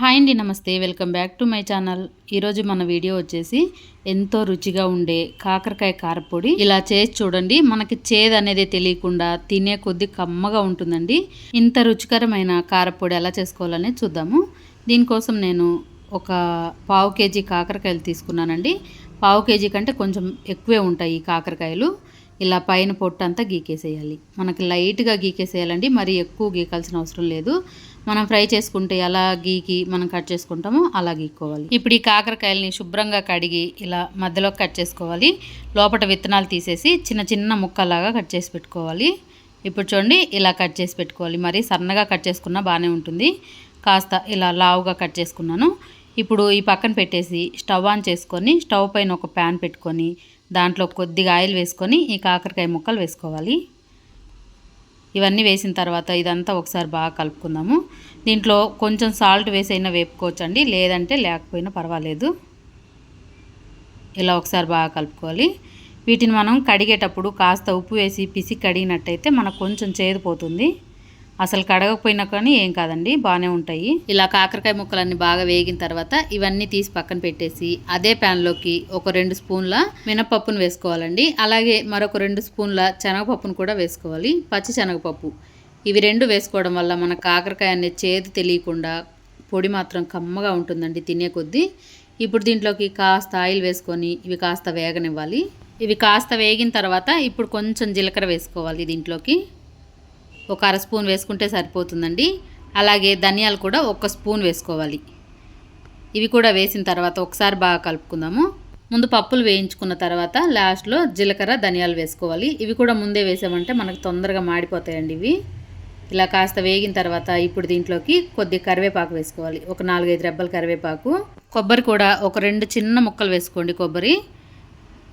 Hi అండి నమస్తే. Welcome back to my channel. ఈరోజు మన వీడియో వచ్చేసి ఎంతో రుచిగా ఉండే కాకరకాయ కారపొడి. ఇలా చేసి చూడండి మనకి చేదు అనేది తెలియకుండా తినే కొద్ది కమ్మగా ఉంటుందండి. ఇంత రుచికరమైన కారపొడి ఎలా చేసుకోవాలనే చూద్దాము. దీనికోసం నేను ఒక పావు కేజీ కాకరకాయలు తీసుకున్నానండి. పావు కేజీ కంటే కొంచెం ఎక్కువే ఉంటాయి ఈ కాకరకాయలు. ఇలా పైన పొట్టు అంతా గీకేసేయాలి. మనకి లైట్గా గీకేసేయాలండి మరి ఎక్కువ గీకాల్సిన అవసరం లేదు. మనం ఫ్రై చేసుకుంటే ఎలా గీకి మనం కట్ చేసుకుంటామో అలా గీక్కోవాలి. ఇప్పుడు ఈ కాకరకాయలని శుభ్రంగా కడిగి ఇలా మధ్యలో కట్ చేసుకోవాలి. లోపల విత్తనాలు తీసేసి చిన్న చిన్న ముక్కలాగా కట్ చేసి పెట్టుకోవాలి. ఇప్పుడు చూడండి ఇలా కట్ చేసి పెట్టుకోవాలి. మరి సన్నగా కట్ చేసుకున్నా బాగానే ఉంటుంది. కాస్త ఇలా లావుగా కట్ చేసుకున్నాను. ఇప్పుడు ఈ పక్కన పెట్టేసి స్టవ్ ఆన్ చేసుకొని స్టవ్ పైన ఒక ప్యాన్ పెట్టుకొని దాంట్లో కొద్దిగా ఆయిల్ వేసుకొని ఈ కాకరకాయ ముక్కలు వేసుకోవాలి. ఇవన్నీ వేసిన తర్వాత ఇదంతా ఒకసారి బాగా కలుపుకుందాము. దీంట్లో కొంచెం సాల్ట్ వేసి అయినా వేపుకోవచ్చండి. లేదంటే లేకపోయినా పర్వాలేదు. ఇలా ఒకసారి బాగా కలుపుకోవాలి. వీటిని మనం కడిగేటప్పుడు కాస్త ఉప్పు వేసి పిసి కడిగినట్టయితే మనకు కొంచెం చేదిపోతుంది అసలు కడగకపోయినా కానీ ఏం కాదండి బాగానే ఉంటాయి. ఇలా కాకరకాయ ముక్కలన్నీ బాగా వేగిన తర్వాత ఇవన్నీ తీసి పక్కన పెట్టేసి అదే ప్యాన్లోకి ఒక రెండు స్పూన్ల మినపప్పును వేసుకోవాలండి. అలాగే మరొక రెండు స్పూన్ల శనగపప్పును కూడా వేసుకోవాలి. పచ్చి శనగపప్పు. ఇవి రెండు వేసుకోవడం వల్ల మన కాకరకాయ అనే చేదు తెలియకుండా పొడి మాత్రం కమ్మగా ఉంటుందండి తినే కొద్దీ. ఇప్పుడు దీంట్లోకి కాస్త ఆయిల్ వేసుకొని ఇవి కాస్త వేగనివ్వాలి. ఇవి కాస్త వేగిన తర్వాత ఇప్పుడు కొంచెం జీలకర్ర వేసుకోవాలి దీంట్లోకి. ఒక అర స్పూన్ వేసుకుంటే సరిపోతుందండి. అలాగే ధనియాలు కూడా ఒక స్పూన్ వేసుకోవాలి. ఇవి కూడా వేసిన తర్వాత ఒకసారి బాగా కలుపుకుందాము. ముందు పప్పులు వేయించుకున్న తర్వాత లాస్ట్లో జీలకర్ర ధనియాలు వేసుకోవాలి. ఇవి కూడా ముందే వేసామంటే మనకు తొందరగా మాడిపోతాయండి ఇవి. ఇలా కాస్త వేగిన తర్వాత ఇప్పుడు దీంట్లోకి కొద్ది కరివేపాకు వేసుకోవాలి. ఒక నాలుగైదు రెబ్బల కరివేపాకు. కొబ్బరి కూడా ఒక రెండు చిన్న ముక్కలు వేసుకోండి కొబ్బరి.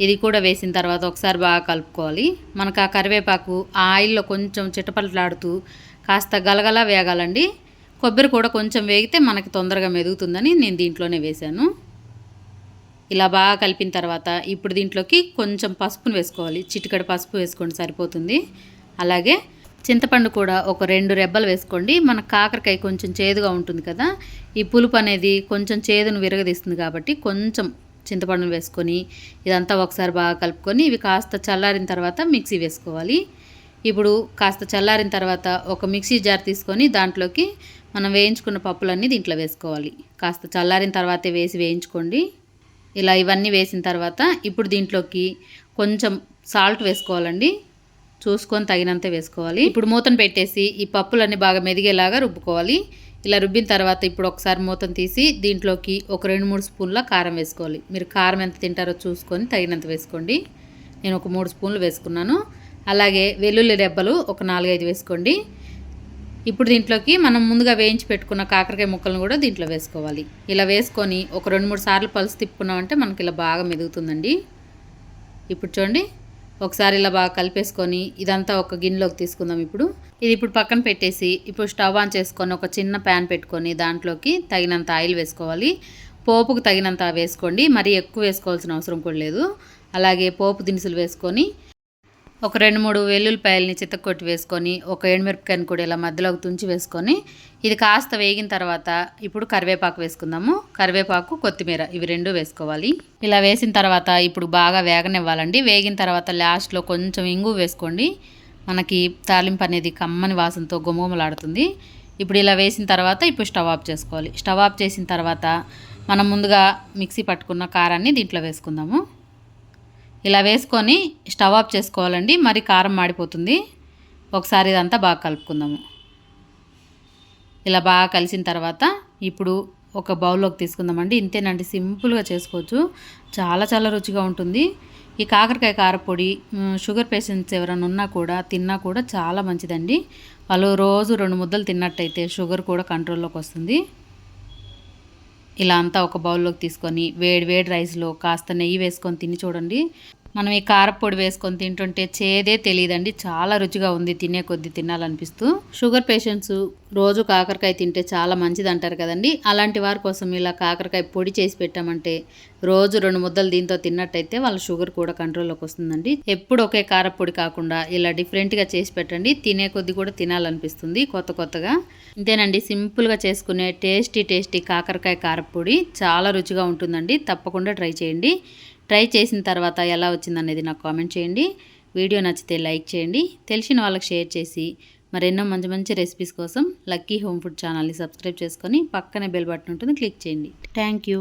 ఇది కూడా వేసిన తర్వాత ఒకసారి బాగా కలుపుకోవాలి. మనకు ఆ కరివేపాకు ఆ ఆయిల్లో కొంచెం చిటపట్లాడుతూ కాస్త గలగలా వేగాలండి. కొబ్బరి కూడా కొంచెం వేగితే మనకి తొందరగా మెదుగుతుందని నేను దీంట్లోనే వేశాను. ఇలా బాగా కలిపిన తర్వాత ఇప్పుడు దీంట్లోకి కొంచెం పసుపును వేసుకోవాలి. చిటికడ పసుపు వేసుకోండి సరిపోతుంది. అలాగే చింతపండు కూడా ఒక రెండు రెబ్బలు వేసుకోండి. మన కాకరకాయ కొంచెం చేదుగా ఉంటుంది కదా ఈ పులుపు అనేది కొంచెం చేదును విరగదీస్తుంది కాబట్టి కొంచెం చింతపండును వేసుకొని ఇదంతా ఒకసారి బాగా కలుపుకొని ఇవి కాస్త చల్లారిన తర్వాత మిక్సీ వేసుకోవాలి. ఇప్పుడు కాస్త చల్లారిన తర్వాత ఒక మిక్సీ జార్ తీసుకొని దాంట్లోకి మనం వేయించుకున్న పప్పులన్నీ దీంట్లో వేసుకోవాలి. కాస్త చల్లారిన తర్వాతే వేసి వేయించుకోండి. ఇలా ఇవన్నీ వేసిన తర్వాత ఇప్పుడు దీంట్లోకి కొంచెం సాల్ట్ వేసుకోవాలండి. చూసుకొని తగినంత వేసుకోవాలి. ఇప్పుడు మూతను పెట్టేసి ఈ పప్పులన్నీ బాగా మెదిగేలాగా రుబ్బుకోవాలి. ఇలా రుబ్బిన తర్వాత ఇప్పుడు ఒకసారి మూతను తీసి దీంట్లోకి ఒక రెండు మూడు స్పూన్ల కారం వేసుకోవాలి. మీరు కారం ఎంత తింటారో చూసుకొని తగినంత వేసుకోండి. నేను ఒక మూడు స్పూన్లు వేసుకున్నాను. అలాగే వెల్లుల్లి రెబ్బలు ఒక నాలుగైదు వేసుకోండి. ఇప్పుడు దీంట్లోకి మనం ముందుగా వేయించి పెట్టుకున్న కాకరకాయ ముక్కలను కూడా దీంట్లో వేసుకోవాలి. ఇలా వేసుకొని ఒక రెండు మూడు సార్లు పలుసు తిప్పుకున్నామంటే మనకి ఇలా బాగా మెదుగుతుందండి. ఇప్పుడు చూడండి. ఒకసారి ఇలా బాగా కలిపేసుకొని ఇదంతా ఒక గిన్నెలోకి తీసుకుందాం ఇప్పుడు. ఇది ఇప్పుడు పక్కన పెట్టేసి ఇప్పుడు స్టవ్ ఆన్ చేసుకొని ఒక చిన్న ప్యాన్ పెట్టుకొని దాంట్లోకి తగినంత ఆయిల్ వేసుకోవాలి. పోపుకు తగినంత వేసుకోండి. మరీ ఎక్కువ వేసుకోవాల్సిన అవసరం కూడా లేదు. అలాగే పోపు దినుసులు వేసుకొని ఒక రెండు మూడు వెల్లుల్లిపాయలని చిత్తకొట్టి వేసుకొని ఒక ఎండుమిరపకాయని కూడా ఇలా మధ్యలోకి తుంచి వేసుకొని ఇది కాస్త వేగిన తర్వాత ఇప్పుడు కరివేపాకు వేసుకుందాము. కరివేపాకు కొత్తిమీర ఇవి రెండు వేసుకోవాలి. ఇలా వేసిన తర్వాత ఇప్పుడు బాగా వేగనివ్వాలండి. వేగిన తర్వాత లాస్ట్లో కొంచెం ఇంగు వేసుకోండి. మనకి తాలింపు అనేది కమ్మని వాసనతో గుమగుమలాడుతుంది. ఇప్పుడు ఇలా వేసిన తర్వాత ఇప్పుడు స్టవ్ ఆఫ్ చేసుకోవాలి. స్టవ్ ఆఫ్ చేసిన తర్వాత మనం ముందుగా మిక్సీ పట్టుకున్న కారాన్ని దీంట్లో వేసుకుందాము. ఇలా వేసుకొని స్టవ్ ఆఫ్ చేసుకోవాలండి. మరి కారం మాడిపోతుంది. ఒకసారి ఇదంతా బాగా కలుపుకుందాము. ఇలా బాగా కలిసిన తర్వాత ఇప్పుడు ఒక బౌల్లోకి తీసుకుందామండి. ఇంతేనండి సింపుల్గా చేసుకోవచ్చు. చాలా చాలా రుచిగా ఉంటుంది. ఈ కాకరకాయ కారపొడి షుగర్ పేషెంట్స్ ఎవరైనా ఉన్నా కూడా తిన్నా కూడా చాలా మంచిదండి. వాళ్ళు రోజు రెండు ముద్దలు తిన్నట్టయితే షుగర్ కూడా కంట్రోల్లోకి వస్తుంది. ఇలా అంతా ఒక బౌల్లోకి తీసుకొని వేడి వేడి రైస్లో కాస్త నెయ్యి వేసుకొని తిని చూడండి. మనం ఈ కారపొడి వేసుకొని తింటుంటే చేదే తెలియదండి. చాలా రుచిగా ఉంది తినే కొద్ది తినాలనిపిస్తూ. షుగర్ పేషెంట్స్ రోజు కాకరకాయ తింటే చాలా మంచిది అంటారు కదండి. అలాంటి వారి కోసం ఇలా కాకరకాయ పొడి చేసి పెట్టామంటే రోజు రెండు ముద్దలు దీంతో తిన్నట్టయితే వాళ్ళ షుగర్ కూడా కంట్రోల్లోకి వస్తుందండి. ఎప్పుడు ఒకే కారపొడి కాకుండా ఇలా డిఫరెంట్గా చేసి పెట్టండి. తినే కొద్ది కూడా తినాలనిపిస్తుంది కొత్త కొత్తగా. ఇంతేనండి సింపుల్గా చేసుకునే టేస్టీ టేస్టీ కాకరకాయ కారపొడి చాలా రుచిగా ఉంటుందండి. తప్పకుండా ట్రై చేయండి. ట్రై చేసిన తర్వాత ఎలా వచ్చిందనేది నాకు కామెంట్ చేయండి. వీడియో నచ్చితే లైక్ చేయండి. తెలిసిన వాళ్ళకి షేర్ చేసి మరెన్నో మంచి మంచి రెసిపీస్ కోసం లక్కీ హోమ్ ఫుడ్ ఛానల్ని సబ్స్క్రైబ్ చేసుకొని పక్కనే బెల్ బటన్ ఉంటుంది క్లిక్ చేయండి. Thank you.